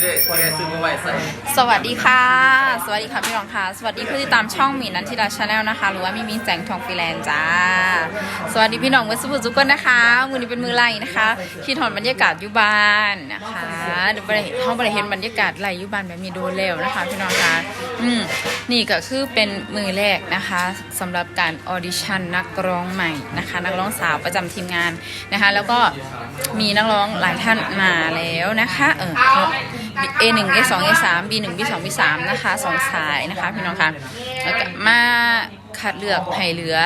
ซื้อซื้อมาไว้ใส่สวัสดีค่ะ สวัสดีค่ะพี่รองค่ะ สวัสดีผู้ที่ตามช่องหมีนันทิดาชาแนลนะคะ หรือว่ามีมีแสงทองฟรีแลนซ์จ้า สวัสดีพี่น้องเมื่อสุภุสุกคนนะคะ มือนี้เป็นมือไล่นะคะที่ถอนบรรยากาศอยุบานนะคะเดี๋ยวไปห้องไปเห็นบรรยากาศไล่อยุบานแบบมีโดนแล้วนะคะพี่น้องคะอืมนี่ก็คือเป็นมือแรกนะคะสำหรับการออดิชั่นนักร้องใหม่นะคะ นักร้องสาวประจำทีมงานนะคะ แล้วก็มีนักร้องหลายท่านมาแล้วนะคะเออ A 1 A 2 A 3 B 1 B 2 B 3 นะคะสองสายนะคะพี่น้องคะแล้วก็มาคัดเลือกให้เหลือ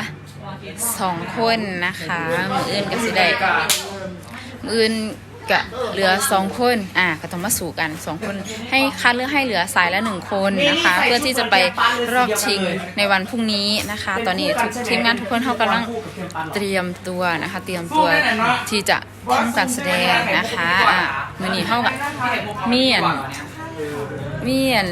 สองคนนะคะมืออื่นก็สิได้มืออื่นก็เหลือสองคน อะก็ต้องมาสู่กันสองคน ให้คัดเลือกให้เหลือสายละหนึ่งคนนะคะ เพื่อที่จะไปรอบชิงในวันพรุ่งนี้นะคะ ตอนนี้ทุกทีมงานทุกคนเขากำลังเตรียมตัวนะคะ เตรียมตัวที่จะทำการแสดงนะคะอะ มือนี้เข้ากับมีอันมีอัน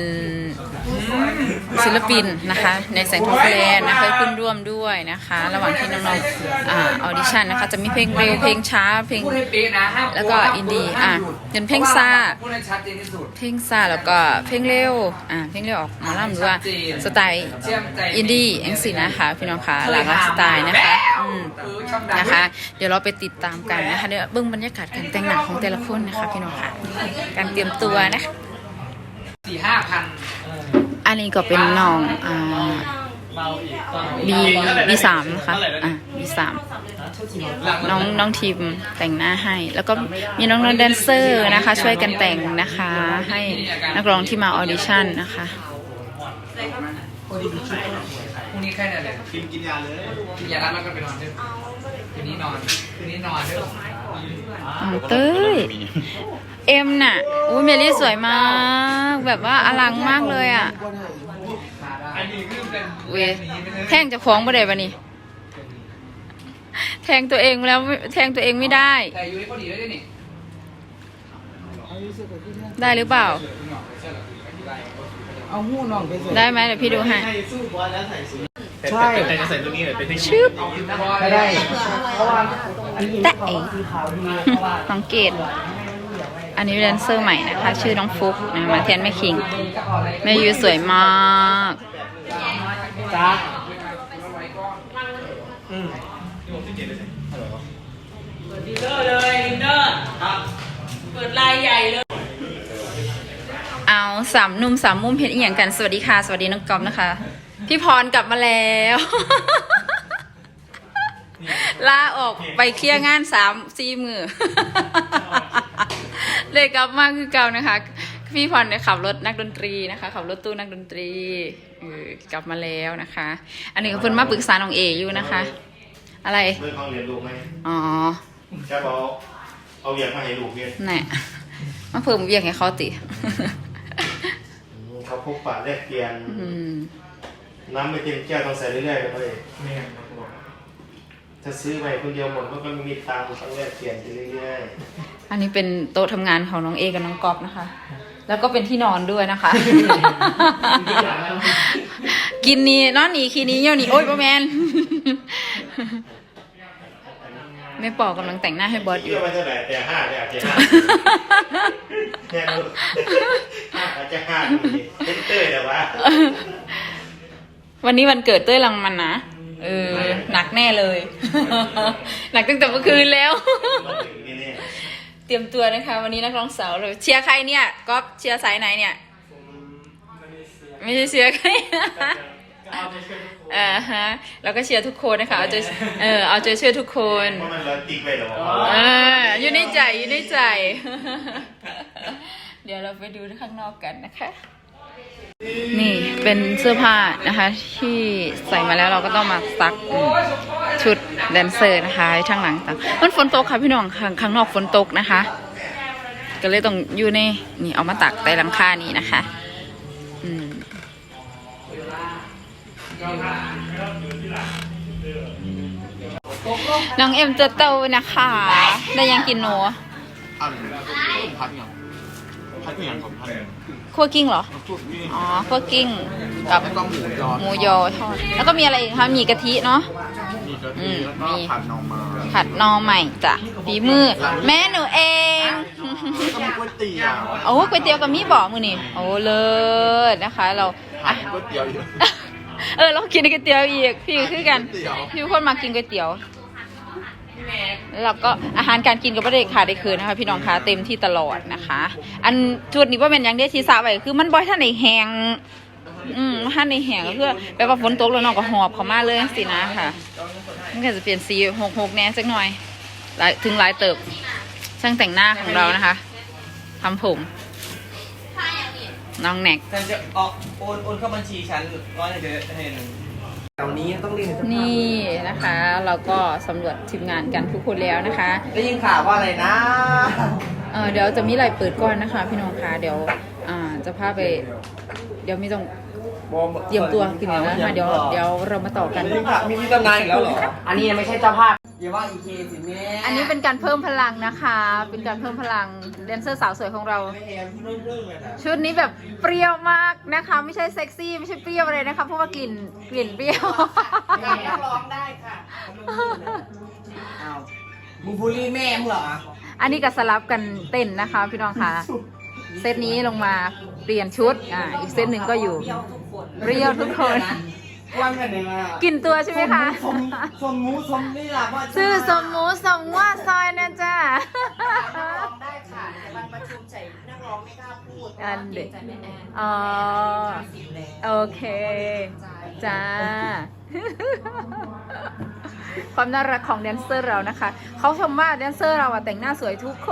ศิลปินนะคะ ในแสงทองแลนนะคะขึ้นร่วมด้วยนะคะ ระหว่างที่น้องๆอ่าออดิชั่นนะคะ จะมีเพลงเร็วเพลงช้าเพลงพูดให้เป๊ะนะห้ามแล้วก็อินดี้อะเป็นเพลงซาเพลงซาแล้วก็เพลงเร็วอ่าเพลงเร็วออกมาล่ำหรือว่าสไตล์อินดี้เองสินะคะพี่น้องคะหลากหลายสไตล์นะคะอืมนะคะ เดี๋ยวเราไปติดตามกันนะคะเดี๋ยวเบื้องบรรยากาศการแต่งหน้าของแต่ละคนนะคะพี่น้องค่ะการเตรียมตัวนะคะสี่ห้าพัน อันนี้ก็เป็นน้องอ่า B B สามนะคะอะ B สามน้องน้องทีมแต่งหน้าให้ แล้วก็มีน้องน้องแดนเซอร์นะคะ ช่วยกันแต่งนะคะ ให้นักร้องที่มาออดิชั่นนะคะพรุ่งนี้แค่นั้นเลยกินกินยาเลยกินยาแล้วมันก็ไปนอนด้วยคืนนี้นอนคืนนี้นอนด้วย อ๋อเต้ย เอ็มน่ะอุ้ยเมลี่สวยมาก แบบว่าอลังมากเลยอะอันนี้คือเป็นเวยแท่งจะคล้องประเดี๋ยววันนี้แทงตัวเองแล้วไม่แทงตัวเองไม่ได้แต่ยูนี่พอดีด้วยนี่ได้หรือเปล่า เอาหู้น้องไปใส่ได้ไหมเดี๋ยวพี่ดูให้สู้บอลแล้ว ใส่สูทใช่ แต่จะใส่ตัวนี้หน่อยเป็นเทคนิคชึบก็ได้เพราะว่าอันนี้แต่เอ๋ สีขาวดีเพราะว่าน้องเกด อันนี้เป็นแดนเซอร์ใหม่นะคะ ชื่อน้องฟุกนะมาแทนแม่คิง แม่ยูสวยมาก จ้าดีเลอร์เลยดินเนอร์เปิดลายใหญ่เลย เอาสามหนุ่มสามมุมเห็นอีกอย่างกัน สวัสดีค่ะ สวัสดีน้องกอมนะคะ พี่พรกลับมาแล้ว ลาออกไปเคลียร์งานสามสี่มือเลยกลับมาคือเก่านะคะ พี่พรเนี่ยขับรถนักดนตรีนะคะ ขับรถตู้นักดนตรีเออกลับมาแล้วนะคะ อันนี้ก็เพิ่นมาปรึกษาน้องเออยู่นะคะ อะไรเรื่องห้องเรียนลูกไหมอ๋อแค่บอกเอาเรียนมาให้ลูกเรียนแน่มาเพิ่มเวียกให้เขาติเขาพบปะแลกเปลี่ยนอืม น้ำไม่เต็มแก้วต้องใส่เรื่อยๆเลยถ้าซื้อไปคนเดียวหมดมันก็ไม่มีตังค์ต้องแลกเปลี่ยนไปเรื่อยอันนี้เป็นโต๊ะทำงานของน้องเอกับน้องก๊อฟนะคะ แล้วก็เป็นที่นอนด้วยนะคะ กินนี้นอนหนีคีนี้เยี่ยวหนีโอ๊ยประแมนแม่ปอกำลังแต่งหน้าให้บอสๆอเชื่ยู่อไม่เท่าไหร่แต่ห้าแต่อาจจะห้าแค่นู้นห้าอาจจะห้าดูดิเต้นเต้ยแต่ว่า วันนี้วันเกิดเต้ยรังมันนะ เออ หนักแน่เลย หนักตั้งแต่เมื่อคืนแล้วนี่เนี่ยเตรียมตัวนะคะ วันนี้นักร้องสาวเลยเชียร์ใครเนี่ยก๊อฟเชียร์สายไหนเนี่ย ไม่ใช่เชียร์ใครอ่าฮะแล้วก็เชียร์ทุกคนนะคะ เอาใจเออเอาใจช่วยทุกคนเพราะมันเราติ๊กไปหรอเอออยู่ในใจอยู่ในใจ เดี๋ยวเราไปดูข้างนอกกันนะคะ นี่เป็นเสื้อผ้านะคะที่ใส่มาแล้วเราก็ต้องมาซักชุดแดนเซอร์นะคะทั้างหลังต่างมันฝนตกค่ะพี่น้องข้างข้างนอกฝนตกนะคะ ก็เลยต้องอยู่ในนี่เอามาตักใต้หลังคานี้นะคะ อืมน้องเอ็มจะโตนะคะ ได้ยังกินหนูอันพัดยังพัดยังของพัด คั่วกิ้งเหรอ อ๋อคั่วกิ้งกับแล้วก็หมูยอหมูยอทอด แล้วก็มีอะไรอีกคะมีกะทิเนาะ มีมีกะอืทิมแล้วก็มีผัดหน่อไม้ผัดหนอใหม่จ้ะฝีมือ แม่หนูเอง แล้วก็มีก๋วยเตี๋ยวโอ้ก๋วยเตี๋ยวกับมีบ่อมือนี่โอ้เลิศนะคะ เราผัอะดก๋วยเตี๋ยวอยู่เออเรากินก๋วยเตี๋ยวอีก พี่คือกันก๋วยเตี๋ยวพี่คนมากินก๋วยเตี๋ยว แล้วก็อาหารการกินก็ไม่ได้ขาดได้คืนนะคะพี่น้องคะเต็มที่ตลอดนะคะ อันจุดนี้ว่าเป็นยังได้ทีสาไว้คือมันบ่อยท่านในแหงอืมท่านในแหงก็คือแปลว่าฝนตกแล้วน้องก็หอบเขามาเลยสินะค่ะมันก็จะเปลี่ยนสีหกหกแน่สักหน่อยหลายถึงหลายเติบช่างแต่งหน้าของเรานะคะทำผมน้องแน็กฉันจะออกโอนโอนเข้าบัญชีฉันร้อยหนึ่งเดือนห้หนึ่ง นี้ต้องเรียนนี่นะคะ เราก็สำรวจทีมงานกันทุกคนแล้วนะคะ ได้ยินข่าวว่าอะไรนะ เออเดี๋ยวจะมีอะไรเปิดก่อนนะคะ พี่น้องคะเดี๋ยวอ่าจะพาไป เดี๋ยวมีต้องเตรียมตัวกินแล้วนะคะเดี๋ยวเดี๋ยวเรามาต่อกันได้ยินข่าวมีมีตำนานอีกแล้วเหรอ อันนี้ยังไม่ใช่เจ้าภาพ อย่าว่าอีเคสิแม่อันนี้เป็นการเพิ่มพลังนะคะ เป็นการเพิ่มพลังแดนเซอร์สาวสวยของเรา ไม่แอมเรื่องเรื่องเลยนะชุดนี้แบบเปรี้ยวมากนะคะ ไม่ใช่เซ็กซี่ไม่ใช่เปรี้ยวอะไรนะคะเพราะว่ากลิ่นกลิ่นเปรี้ยวร้องได้ค่ะอ้าวมึงบูลลี่แม่มึงเหรออันนี้ก็สลับกันเต้นนะคะ พี่น้องคะเซตนี้ลงมาเปลี่ยนชุดอ่าอีกเซตหนึ่งก็อยู่เปรี้ยวทุกคน วันกันเลยมากินตัวใช่ไหมคะสมสมมูสมนี่ล่ะว่าชื่อสมหมูสมว่าซอยนะจ้าได้ค่ะแต่วันประชุมใจนักร้องไม่กล้าพูดอันเด็กใจแม่แอนอ๋อสิบแล้วโอเคจ้าความน่ารักของแดนเซอร์เรานะคะ เขาชมว่าแดนเซอร์เราอะแต่งหน้าสวยทุกค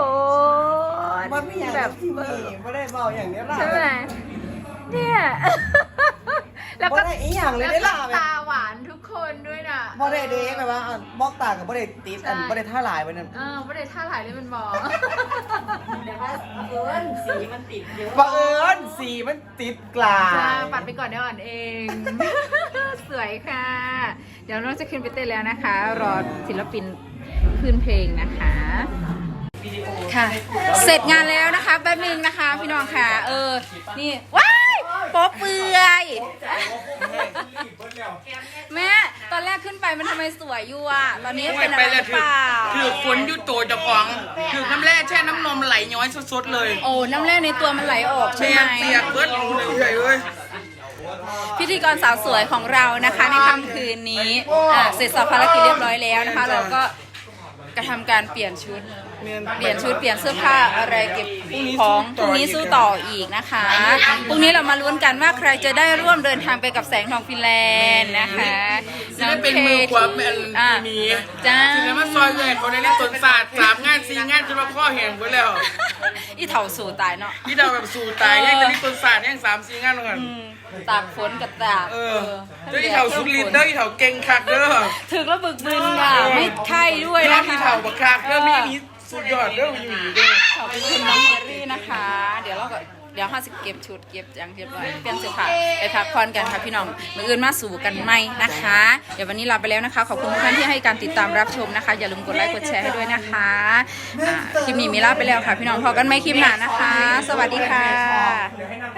นมันไม่อยากแบบที่นี่ไม่ได้เบาอย่างนี้ล่ะใช่ไหมเนี่ย แล้วบ่ก็ได้อีหยังเลยแล้วได้ก็ล่ะแบบตาหวานทุกคนด้วยนะบ่ได้เด้แบบว่าอะบอกตากับบ่ได้ติดอันใช่บ่ได้ท่าหลายไปนั่น เออไม่ได้ท่าถ่ายเลยเป็นหมอแต่ว่าเอิญสีมันติดเยอะบังเอิญสีมันติดกลาจ้ายปัดไปก่อนเดี๋ยวอ่อนเอง สวยค่ะ เดี๋ยวน้องจะขึ้นไปเต้นแล้วนะคะ รอศิลปินขึ้นเพลงนะคะ ค่ะ เสร็จงานแล้วนะคะแป๊บนึงนะคะ พี่น้องค่ะ เออ นี่ว้าย โป๊เปื่อย แม่ตอนแรกขึ้นไปมันทำไมสวยอยู่อะ ตอนนี้เป็นอะไรหรือเปล่า ถือฝนอยู่ตัวเจ้าของถือน้ำแร่แช่น้ำนมไหลย้อยสดๆเลยโอ้น้ำแร่ในตัวมันไหลออกใช่เปีไหยม กเปียกเบิดเลยเอ้ยพิธีกรสาวสวยของเรานะคะในค่ำคืนนี้อะเสร็จสับภารกิจเรียบร้อยแล้วนะคะ เราก็กระทำการเปลี่ยนชุด เปลี่ยนชุดเปลี่ยนเสื้อผ้าอะไรเก็บของพรุ่งนี้สู้ต่ออีกนะคะพรุ่งนี้เรามาลุ้นกันว่าใครจะได้ร่วมเดินทางไปกับแสงทองฟินแลนด์นะคะจะได้เป็นมือขวาแม่นอะนี้จ้าถึงแม้ว่าซอยใหญ่เขาในนี้สวนศาสตร์สามงานสี่งานจนมาข้อแหงไปแล้วอีเถ่าสู่ตายเนาะที่เราแบบสู่ตายยังจะมีสวนศาสตร์ยังสามสี่งานเหมือนกันอืมตากฝนกับตากเออเจ้าอีเถาสุดฤทธิ์เด้ออีเถาเก่งคักเด้อถึกแล้วบึกบึนค่ะไม่ไข้ด้วยเด้อนะอีคะเถาบักคักเด้อมีนี้ สุดยอดเด้ออยู่นี่ด้อขอบคุณน้องเมอรี่นะคะ เดี๋ยวเราก็เดี๋ยวห้าสิบเก็บชุดเก็บอยังเรียบร้อยเปลี่ยนเสื้อผ้าไปพักผ่อนกันค่ะพี่น้องมืออื่นมาสู่กันไหมนะคะ เดี๋ยววันนี้ลาไปแล้วนะคะ ขอบคุณทุกท่านที่ให้การติดตามรับชมนะคะ อย่าลืมกดไลค์กดแชร์ให้ด้วยนะคะอ่าคลิปนี้มีลาไปแล้วค่ะ พี่น้องพอกันไหมคลิปหน้านะคะ สวัสดีค่ะ เดี๋ยวให้นั่ง